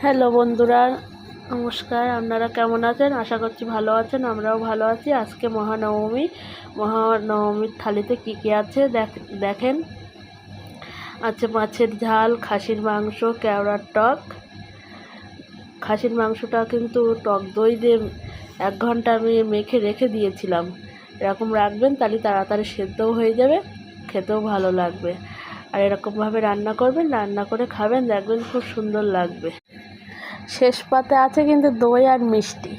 Hello বন্ধুরা, নমস্কার। আপনারা কেমন আছেন? আশা করছি ভালো আছেন, আমরাও ভালো আছি। আজকে মহানবমী। মহানবমীর থালিতে কী কী আছে দেখ- দেখেন। আছে মাছের ঝাল, খাসির মাংস, কেওড়ার টক। খাসির মাংসটা কিন্তু টক দই দিয়ে এক ঘণ্টা আমি মেখে রেখে দিয়েছিলাম। এরকম রাখবেন, তাহলে তাড়াতাড়ি সেদ্ধও হয়ে যাবে, খেতেও ভালো লাগবে। আর এরকমভাবে রান্না করবেন, রান্না করে খাবেন, দেখবেন খুব সুন্দর লাগবে। শেষ পাতে আছে কিন্তু দই আর মিষ্টি।